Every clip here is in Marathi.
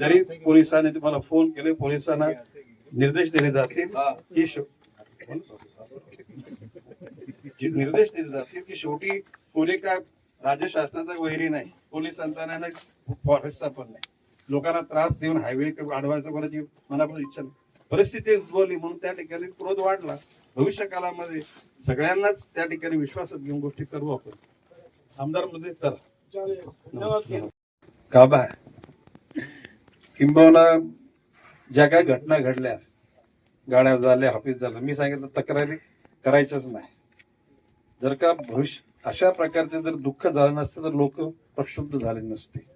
जरी पोलिसांनी तुम्हाला फोन केले पोलिसांना निर्देश दिले जातील की निर्देश दिले जातील की शेवटी कोणी काय राज्य शासनाचा वैरी नाही पोलिसांचा नाही फॉरेस्टचा पण नाही. लोकांना त्रास देऊन हायवे अडवायचं कोणाची मनापासून इच्छा नाही. परिस्थिती उद्भवली म्हणून त्या ठिकाणी क्रोध वाढला. भविष्य काळामध्ये सगळ्यांनाच त्या ठिकाणी विश्वासात घेऊन गोष्टी करू आपण. आमदारमध्ये चला. काबा किंबहुना ज्या काही घटना घडल्या गाड्या झाल्या हाफीज झालं मी सांगितलं तक्रारी करायच्याच नाही. जर का भविष्य अशा प्रकारचे जर दुःख झालं नसतं तर लोक प्रक्षुब्ध झाले नसते.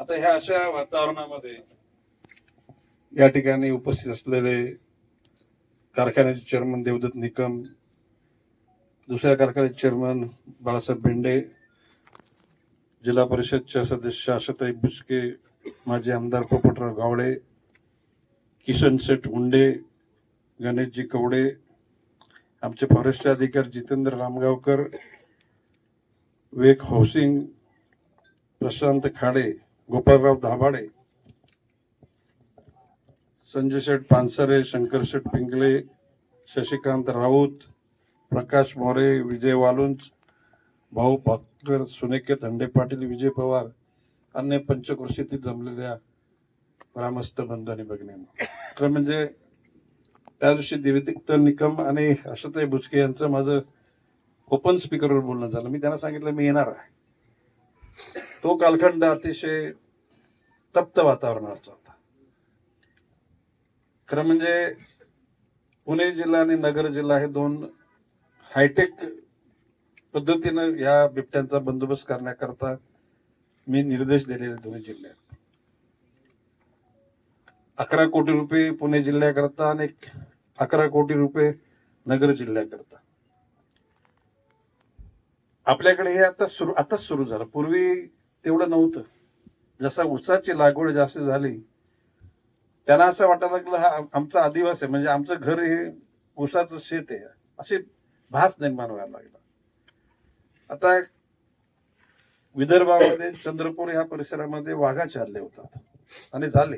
आता ह्या अशा वातावरणामध्ये या ठिकाणी उपस्थित असलेले कारखान्याचे चेअरमन देवदत्त निकम दुसऱ्या कारखान्याचे चेअरमन बाळासाहेब भेंडे जिल्हा परिषदच्या सदस्य आशाताई बुचके माझे आमदार पोपटराव गावडे किशन शेठ हुंडे गणेशजी कवडे आमचे फॉरेस्ट अधिकारी जितेंद्र रामगावकर वेक हाऊसिंग प्रशांत खाडे गोपालराव दाभाडे संजय शेठ पानसरे शंकर शेठ पिंगले शशिकांत राऊत प्रकाश मोरे विजय वालुंज भाऊ भाकर सुनेके धंडे पाटील विजय पवार अन्य पंचकृषीतील जमलेल्या ग्रामस्थ बंधू आणि भगिनींनो खरं म्हणजे त्या दिवशी दिव्यतिक्त निकम आणि आशाताई भुजके यांचं माझं ओपन स्पीकरवर बोलणं झालं. मी त्यांना सांगितलं मी येणार आहे. तो कालखंड अतिशय तप्त वातावरणाचा होता. खरं म्हणजे पुणे जिल्हा आणि नगर जिल्हा हे दोन हायटेक पद्धतीनं या बिबट्यांचा बंदोबस्त करण्याकरता मी निर्देश दिलेले दोन्ही जिल्ह्यात. अकरा कोटी रुपये पुणे जिल्ह्याकरता आणि अकरा कोटी रुपये नगर जिल्ह्याकरता. आपल्याकडे हे आता सुरू आताच सुरू झालं. पूर्वी तेवढं नव्हतं. जसा ऊसाची लागवड जास्त झाली त्यांना असं वाटायला लागलं हा आमचा आदिवास आहे म्हणजे आमचं घर हे ऊसाचं शेत आहे. असे भास निर्माण व्हायला लागला. आता विदर्भामध्ये चंद्रपूर ह्या परिसरामध्ये वाघा चालले होतात आणि झाले.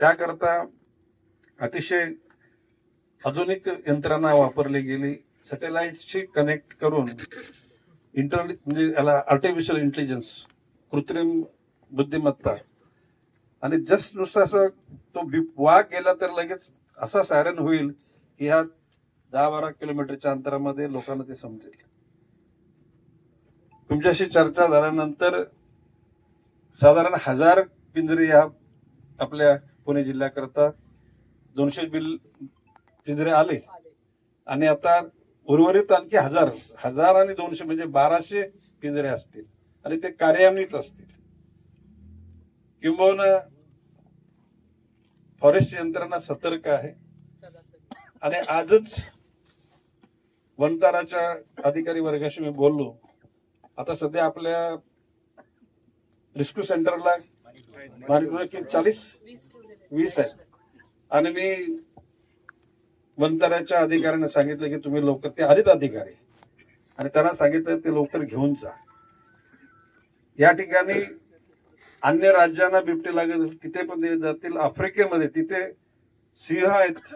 त्याकरता अतिशय आधुनिक यंत्रणा वापरली गेली. सॅटेलाइटशी कनेक्ट करून इंटरनेट म्हणजे याला आर्टिफिशियल इंटेलिजन्स कृत्रिम बुद्धिमत्ता आणि जस्ट नुसता असं तो वाघ गेला तर लगेच असा सायरन होईल की ह्या दहा बारा किलोमीटरच्या अंतरामध्ये लोकांना ते समजेल. तुमच्याशी चर्चा झाल्यानंतर साधारण हजार पिंजरे या आपल्या पुणे जिल्ह्याकरता दोनशे बिल पिंजरे आले. आणि आता उर्वरित आणखी हजार हजार आणि दोनशे म्हणजे बाराशे पिंजरे असतील. आणि ते कार्यान्वित असतील. किंबहुना फॉरेस्ट यंत्रणा सतर्क आहे. आणि आजच वनताराच्या अधिकारी वर्गाशी मी बोललो. आता सध्या आपल्या रिस्क्यू सेंटरला चाळीस? वीस आहे. आणि मी वनताराच्या अधिकाऱ्यांना सांगितलं की तुम्ही लवकर ते आलेत अधिकारी. आणि त्यांना सांगितलं ते लवकर घेऊन जा. या ठिकाणी अन्य राज्यांना बिबटे लागत तिथे पण दिले जातील. आफ्रिकेमध्ये तिथे सिंह आहेत.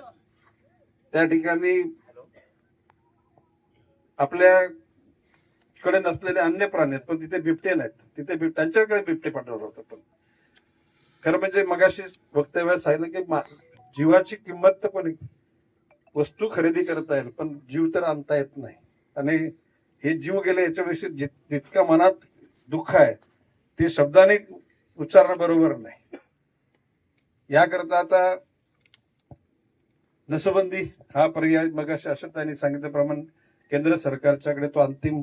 त्या ठिकाणी आपल्या कडे नसलेले अन्य प्राणी आहेत पण तिथे बिबटे नाहीत. तिथे बिब त्यांच्याकडे बिबटे पाठवलं होतं पण. खरं म्हणजे मगाशी वक्तव्यात सांगितलं की जीवाची किंमत तर पण वस्तू खरेदी करता येईल पण जीव तर आणता येत नाही. आणि हे जीव गेले याच्याविषयी जितका मनात दुःख आहे ते शब्दाने उच्चारणं बरोबर नाही. याकरता आता नसबंदी हा पर्याय मग अशा त्यांनी सांगितल्याप्रमाणे केंद्र सरकारच्याकडे तो अंतिम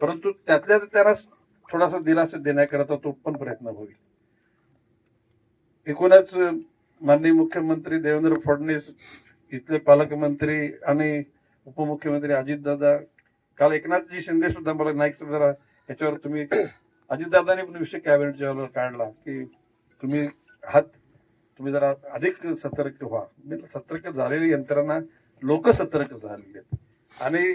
परंतु त्यातल्या त्याला थोडासा दिलासा देण्याकरता तो पण प्रयत्न होईल. एकूणच माननीय मुख्यमंत्री देवेंद्र फडणवीस इथले पालकमंत्री आणि उपमुख्यमंत्री अजितदादा काल एकनाथजी शिंदे सुद्धा मला नाईक साहेब जरा याच्यावर तुम्ही अजितदादाने पण विषय कॅबिनेटच्या वेळेला काढला की तुम्ही हात तुम्ही जरा अधिक सतर्क व्हा. सतर्क झालेली यंत्रणा लोक सतर्क झालेली आहेत. आणि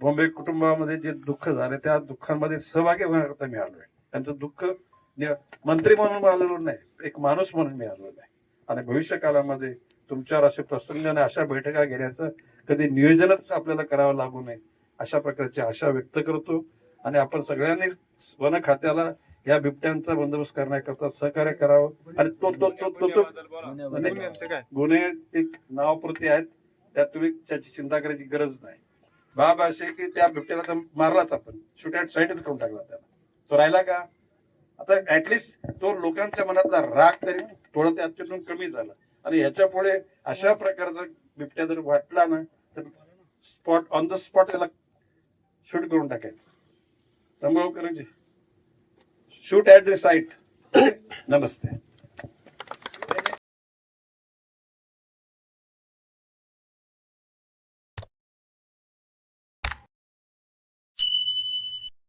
बॉम्बे कुटुंबामध्ये जे दुःख झाले त्या दुःखांमध्ये सहभागी होण्याकरता मी आलोय. त्यांचं दुःख मंत्री म्हणून आलेलो नाही एक माणूस म्हणून मी आलेलो आहे आणि भविष्य काळामध्ये तुमच्यावर असे प्रसंग आणि अशा बैठका घेण्याचं कधी नियोजनच आपल्याला करावं लागू नये अशा प्रकारची आशा व्यक्त करतो. आणि आपण सगळ्यांनी वन खात्याला या बिबट्यांचा बंदोबस्त करण्याकरता सहकार्य करावं. आणि तो तो तो तो तो गुन्हे एक नावापुरते आहेत त्यात तुम्ही त्याची चिंता करायची गरज नाही. बाब असे की त्या बिबट्याला तर मारलाच आपण. शूट ॲट साईडच करून टाकला त्याला. तो राहिला का? आता ऍटलिस्ट तो लोकांच्या मनातला राग तरी थोडं त्यातून कमी झाला. आणि ह्याच्या पुढे अशा प्रकारचा बिबट्या जर वाटला ना तर स्पॉट ऑन द स्पॉट त्याला शूट करून टाकायचं. त्यामुळे करायची shoot at the site Namaste.